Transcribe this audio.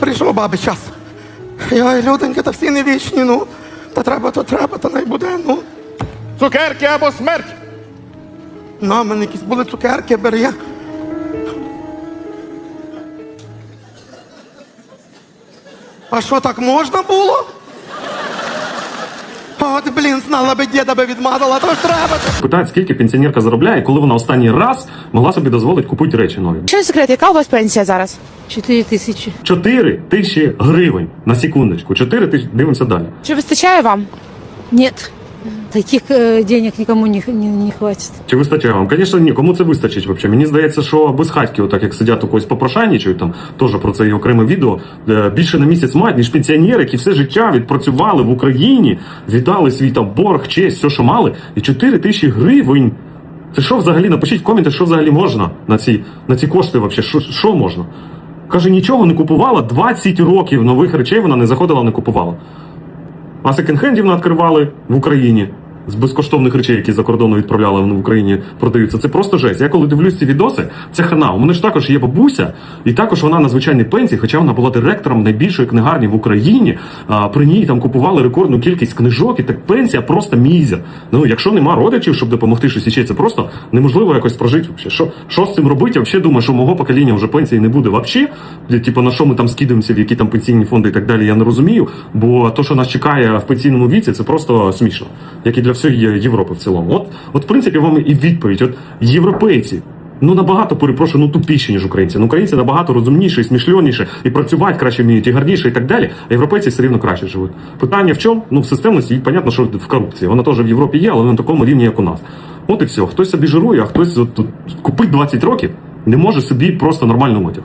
прийшов баби час. Я люденьки, та всі не вічні, ну. Та треба, то треба, та найбуде. ну. Цукерки або смерть. На мене якісь були цукерки, бери я. А що так можна було? От, блін, знала би діда би відмазала, то ж треба. Питають, скільки пенсіонерка заробляє, коли вона останній раз могла собі дозволити купити речі нові. Що секрет, яка у вас пенсія зараз? Чотири тисячі. Чотири тисячі гривень на секундочку. Чотири тисячі, дивимося далі. Чи вистачає вам? Нет. Таких э, денег никому не, не, не хватит. Чи вистачає вам? Звісно, ні, кому це вистачить взагалі? Мені здається, що без хатьки, отак як сидять у когось попрошайнічають, там теж про це є окреме відео. е, Більше на місяць мають, ніж пенсіонери, які все життя відпрацювали в Україні, віддали свій там борг, честь, все, що мали, і 4 тисячі гривень. Це що взагалі? Напишіть в коменти, що взагалі можна на ці, на ці кошти взагалі? Що, що можна? Каже, нічого не купувала, 20 років нових речей вона не заходила, не купувала. А секонд-хендів відкривали в Україні з безкоштовних речей, які за кордону відправляли вони в Україні, продаються. Це просто жесть. Я коли дивлюсь ці відоси, це хана. У мене ж також є бабуся, і також вона на звичайній пенсії, хоча вона була директором найбільшої книгарні в Україні. А, при ній там купували рекордну кількість книжок, і так пенсія просто мізер. Ну, якщо нема родичів, щоб допомогти щось іще, це просто неможливо якось прожити. Що, що з цим робити? Я взагалі думаю, що мого покоління вже пенсії не буде взагалі. Типу, на що ми там скидаємося, в які там пенсійні фонди і так далі, я не розумію. Бо то, що нас чекає в пенсійному віці, це просто смішно, як і для всієї Європи в цілому. От, от, в принципі, вам і відповідь. От європейці. Ну набагато перепрошую, ну тупіші, ніж українці. Ну, українці набагато розумніші, і смішльоніші, і працювати краще вміють, і гарніше, і так далі. А європейці все рівно краще живуть. Питання в чому? Ну в системності, і понятно, що в корупції. Вона теж в Європі є, але не на такому рівні, як у нас. От і все. Хтось собі жирує, а хтось от, купить 20 років, не може собі просто нормально одяг.